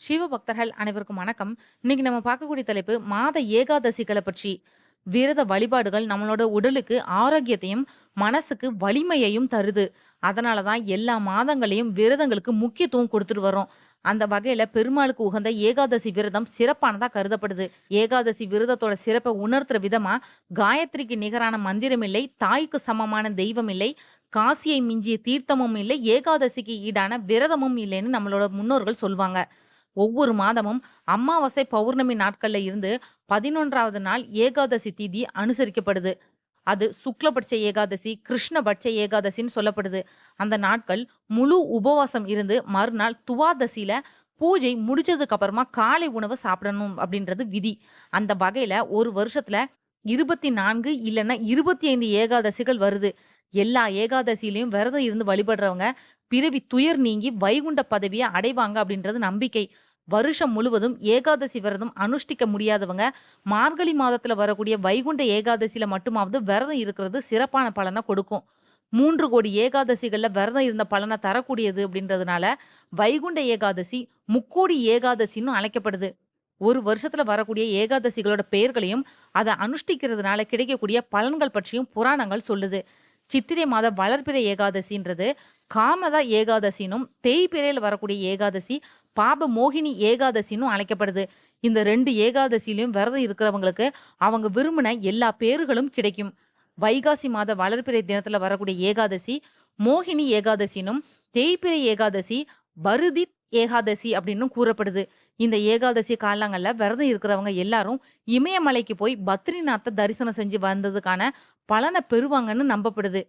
சிவபக்தர்கள் அனைவருக்கும் வணக்கம். இன்னைக்கு நம்ம பார்க்கக்கூடிய தலைப்பு மாத ஏகாதசிகளை பற்றி. விரத வழிபாடுகள் நம்மளோட உடலுக்கு ஆரோக்கியத்தையும், மனசுக்கு வலிமையையும் தருது. அதனால தான் எல்லா மாதங்களையும் விரதங்களுக்கு முக்கியத்துவம் கொடுத்துட்டு வரோம் அந்த வகையில பெருமாளுக்கு உகந்த ஏகாதசி விரதம் சிறப்பானதா கருதப்படுது. ஏகாதசி விரதத்தோட சிறப்பை உணர்த்துற விதமா, காயத்ரிக்கு நிகரான மந்திரம் இல்லை, தாய்க்கு சமமான தெய்வம் இல்லை, காசியை மிஞ்சிய தீர்த்தமும் இல்லை, ஏகாதசிக்கு ஈடான விரதமும் இல்லைன்னு நம்மளோட முன்னோர்கள் சொல்வாங்க. ஒவ்வொரு மாதமும் அமாவாசை, பௌர்ணமி நாட்கள்ல இருந்து 11வது நாள் ஏகாதசி திதி அனுசரிக்கப்படுது. அது சுக்லபட்ச ஏகாதசி, கிருஷ்ணபட்ச ஏகாதசின்னு சொல்லப்படுது. அந்த நாட்கள் முழு உபவாசம் இருந்து மறுநாள் துவாதசியில பூஜை முடிச்சதுக்கு அப்புறமா காலை உணவு சாப்பிடணும் அப்படின்றது விதி. அந்த வகையில ஒரு வருஷத்துல 24 இல்லன்னா 25 ஏகாதசிகள் வருது. எல்லா ஏகாதசியிலையும் விரதம் இருந்து வழிபடுறவங்க பிறவி துயர் நீங்கி வைகுண்ட பதவியை அடைவாங்க அப்படின்றது நம்பிக்கை. வருஷம் முழுவதும் ஏகாதசி விரதம் அனுஷ்டிக்க முடியாதவங்க, மார்கழி மாதத்துல வரக்கூடிய வைகுண்ட ஏகாதசியில மட்டுமாவது விரதம் இருக்கிறது சிறப்பான பலனை கொடுக்கும். மூன்று கோடி ஏகாதசிகள்ல விரதம் இருந்த பலனை தரக்கூடியது அப்படின்றதுனால, வைகுண்ட ஏகாதசி முக்கோடி ஏகாதசின்னு அழைக்கப்படுது. ஒரு வருஷத்துல வரக்கூடிய ஏகாதசிகளோட பெயர்களையும், அத அனுஷ்டிக்கிறதுனால கிடைக்கக்கூடிய பலன்கள் பற்றியும் புராணங்கள் சொல்லுது. சித்திரை மாத வளர்பிறை ஏகாதசின்றது காமதா ஏகாதசினும் தேய்பிறையில வரக்கூடிய ஏகாதசி பாப மோகினி ஏகாதசின்னும் அழைக்கப்படுது. இந்த ரெண்டு ஏகாதசியிலையும் விரதம் இருக்கிறவங்களுக்கு அவங்க விரும்பின எல்லா பேர்களும் கிடைக்கும். வைகாசி மாத வளர்பிறை தினத்துல வரக்கூடிய ஏகாதசி மோகினி ஏகாதசினும் தேய்பிறை ஏகாதசி வருதி ஏகாதசி அப்படின்னு கூறப்படுது. இந்த ஏகாதசி காலங்கள்ல விரதம் இருக்கிறவங்க எல்லாரும் இமயமலைக்கு போய் பத்ரிநாத்தை தரிசனம் செஞ்சு வந்ததுக்கான பலனை பெறுவாங்கன்னு நம்பப்படுது.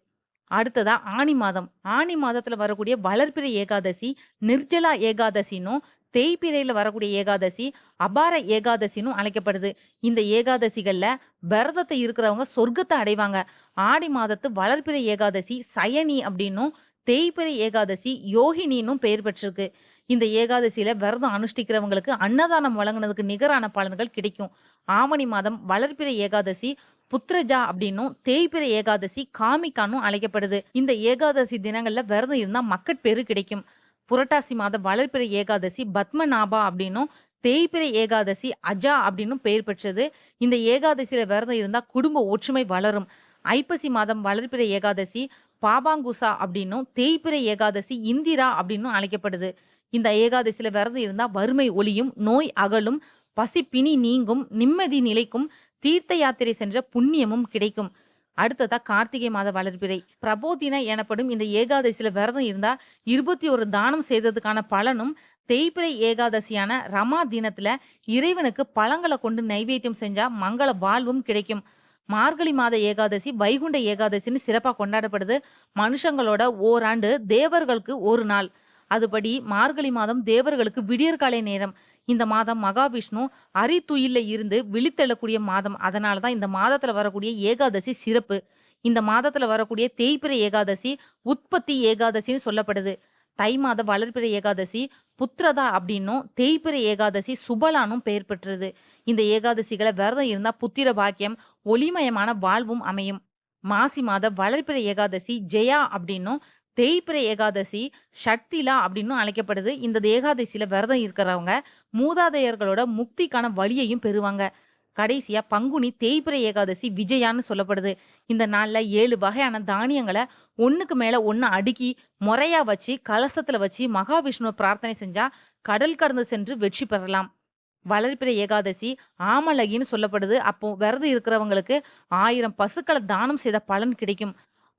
அடுத்ததா ஆனி மாதம். ஆனி மாதத்துல வரக்கூடிய வளர்பிறை ஏகாதசி நிர்ஜலா ஏகாதசின்னும், தேய்பிறையில வரக்கூடிய ஏகாதசி அபார ஏகாதசின்னு அழைக்கப்படுது. இந்த ஏகாதசிகள்ல விரதத்தை இருக்கிறவங்க சொர்க்கத்தை அடைவாங்க. ஆடி மாதத்து வளர்பிறை ஏகாதசி சயனி அப்படின்னும், தேய்பிறை ஏகாதசி யோகினின்னும் பெயர் பெற்றிருக்கு. இந்த ஏகாதசியில விரதம் அனுஷ்டிக்கிறவங்களுக்கு அன்னதானம் வழங்குனதுக்கு நிகரான பலன்கள் கிடைக்கும். ஆவணி மாதம் வளர்ப்பிறை ஏகாதசி புத்ரஜா அப்படின்னும், தேய்பிறை ஏகாதசி காமிக்கானும் அழைக்கப்படுது. இந்த ஏகாதசி தினங்கள்ல விரதம் இருந்தா மக்கட்பேறு கிடைக்கும். புரட்டாசி மாத வளர்ப்பிறை ஏகாதசி பத்மநாபா அப்படின்னும், தேய்பிறை ஏகாதசி அஜா அப்படின்னும் பெயர் பெற்றது. இந்த ஏகாதசியில விரதம் இருந்தா குடும்ப ஒற்றுமை வளரும். ஐப்பசி மாதம் வளர்பிறை ஏகாதசி பாபாங்குசா அப்படின்னும், தேய்பிறை ஏகாதசி இந்திரா அப்படின்னும் அழைக்கப்படுது. இந்த ஏகாதசியில விரதம் இருந்தா வறுமை ஒளியும் நோய் அகலும், பசி பிணி நீங்கும், நிம்மதி நிலைக்கும், தீர்த்த யாத்திரை சென்ற புண்ணியமும் கிடைக்கும். அடுத்ததா கார்த்திகை மாத வளர்பிறை. பிரபோதின எனப்படும் இந்த ஏகாதசியில விரதம் இருந்தா 21 தானம் செய்ததுக்கான பலனும், தேய்பிறை ஏகாதசியான ரமா தினத்துல இறைவனுக்கு பழங்கள கொண்டு நைவேத்தியம் செஞ்சா மங்கள வாழ்வும் கிடைக்கும். மார்கழி மாத ஏகாதசி வைகுண்ட ஏகாதசின்னு சிறப்பா கொண்டாடப்படுது. மனுஷங்களோட ஓராண்டு, தேவர்களுக்கு ஒரு நாள். அதுபடி மார்கழி மாதம் தேவர்களுக்கு விடியற்காலை நேரம். இந்த மாதம் மகாவிஷ்ணு அரித்துயில்ல இருந்து விழித்தெழக்கூடிய மாதம். அதனால தான் இந்த மாதத்துல வரக்கூடிய ஏகாதசி சிறப்பு. இந்த மாதத்துல வரக்கூடிய தேய்பிரை ஏகாதசி உற்பத்தி ஏகாதசின்னு சொல்லப்படுது. தை மாத வளர்பிறை ஏகாதசி புத்ரதா அப்படின்னும், தேய்பிறை ஏகாதசி சுபலானும் பெயர் பெற்றது. இந்த ஏகாதசிகளை விரதம் இருந்தா புத்திர பாக்கியம், ஒளிமயமான வாழ்வும் அமையும். மாசி மாத வளர்பிறை ஏகாதசி ஜெயா அப்படின்னும், தேய்பிறை ஏகாதசி ஷக்திலா அப்படின்னும் அழைக்கப்படுது. இந்த ஏகாதசியில விரதம் இருக்கிறவங்க மூதாதையர்களோட முக்திக்கான வழியையும் பெறுவாங்க. கடைசியா பங்குனி தேய்பிரை ஏகாதசி விஜயான்னு சொல்லப்படுது. இந்த நாள்ல ஏழு வகையான தானியங்கள ஒன்னுக்கு மேல ஒண்ணு அடுக்கி, முறையா வச்சு, கலசத்துல வச்சு மகாவிஷ்ணுவ பிரார்த்தனை செஞ்சா கடல் கடந்து சென்று வெற்றி பெறலாம். வளர்பிறை ஏகாதசி ஆமலகின்னு சொல்லப்படுது. அப்போ விரதம் இருக்கிறவங்களுக்கு ஆயிரம் பசுக்கள தானம் செய்த பலன் கிடைக்கும்.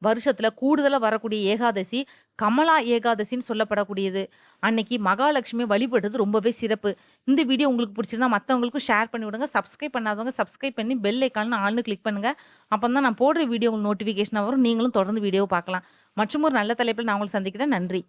வருஷத்துல கூடுதலா வரக்கூடிய ஏகாதசி கமலா ஏகாதசின்னு சொல்லப்படக்கூடியது. அன்னைக்கு மகாலட்சுமி வழிபடுறது ரொம்பவே சிறப்பு. இந்த வீடியோ உங்களுக்கு பிடிச்சிருந்தா மற்றவங்களுக்கும் ஷேர் பண்ணி விடுங்க. சப்ஸ்கிரைப் பண்ணாதவங்க சப்ஸ்கிரைப் பண்ணி பெல் ஐகான்ல ஆள்னு கிளிக் பண்ணுங்க. அப்பதான் நான் போடுற வீடியோ உங்களுக்கு நோட்டிஃபிகேஷனா வரும். நீங்களும் தொடர்ந்து வீடியோ பார்க்கலாம். மற்றும் ஒரு நல்ல தலைப்பில் நான் உங்கள சந்திக்கிறேன். நன்றி.